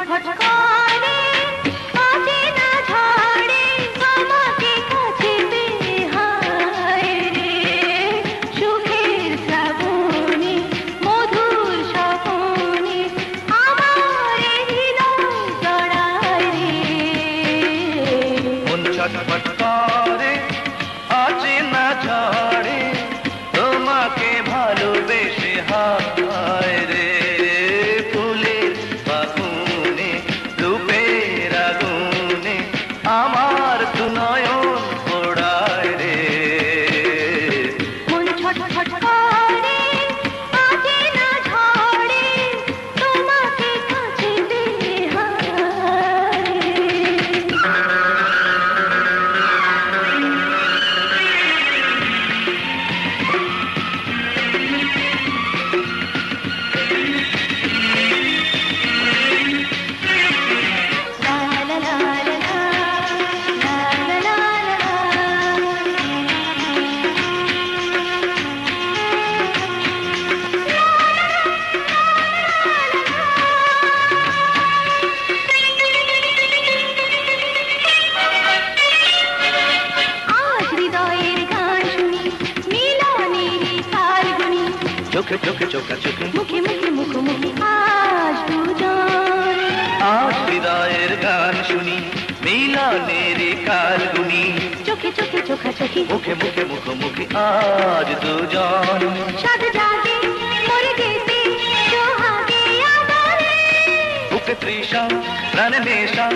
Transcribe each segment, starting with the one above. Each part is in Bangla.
ঘট ঘট চোখে চোখে চোখা চোখে। মুখে মুখে মুখোমুখি আজ দুজন। আজ হৃদয়ের গান শুনি মিলনের কাল গুনি। চোখে চোখে চোখা চোখি মুখে মুখে মুখোমুখি আজ দুজন। সাদ জাগে মরে যেতে সোহাগে আদরে। বুকে তৃষা প্রাণে নেশা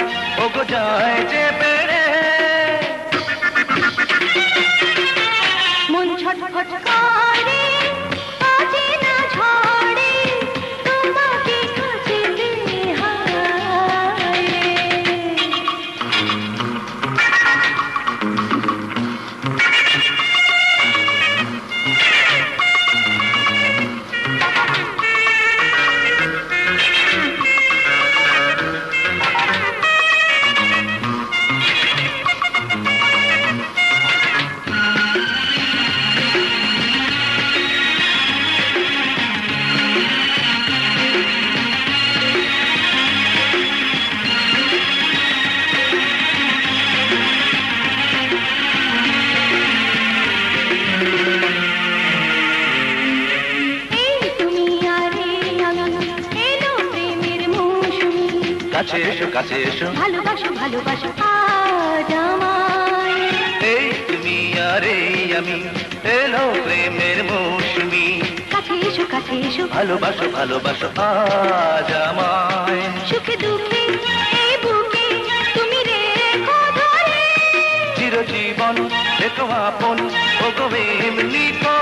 ওগো যায় যে বেড়ে মন ছটফট করে। কাছে এসো কাছে এসো। ভালোবাসো ভালোবাসো আজ আমায়। এই তুমি আর এই আমি এলো প্রেমের মৌসুমি। কাছে এসো কাছে এসো। ভালোবাসো ভালোবাসো আজ আমায়। সুখে দুঃখে এই বুকে তুমি রেখো ধরে। চিরজীবন দেখো আপন ওগো এমনি মন করে